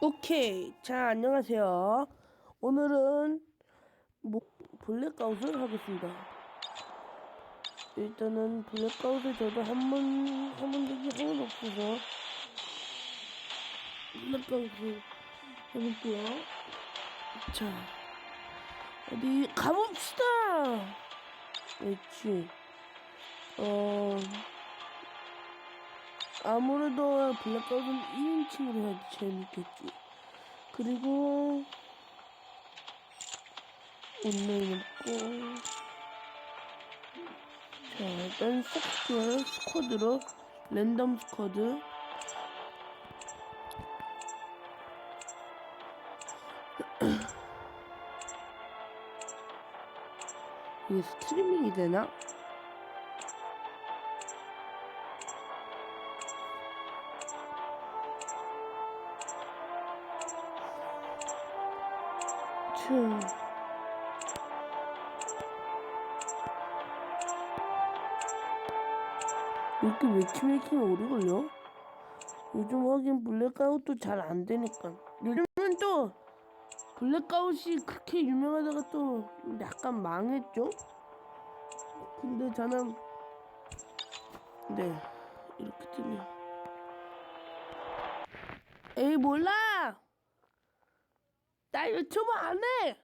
오케이. 자, 안녕하세요. 오늘은 뭐 블랙아웃을 하겠습니다. 일단은 블랙아웃을 저도 한 번 해본 적이 한 번 없어서 블랙아웃을 해볼게요. 자, 어디 가봅시다. 그렇지. 어. 아무래도 블랙아웃은 1인칭으로 해야지 재밌겠지. 그리고 온라인 없고 자 일단 스쿼드 스쿼드로 랜덤 스쿼드 이게 스트리밍이 되나? 참. 이렇게 매키매킹 오래 걸려? 요즘 하긴 블랙아웃도 잘 안 되니까. 요즘은 또 블랙아웃이 그렇게 유명하다가 또 약간 망했죠? 근데 저는 네 이렇게 뜨네요. 에이 몰라! 나 유튜브 안 해!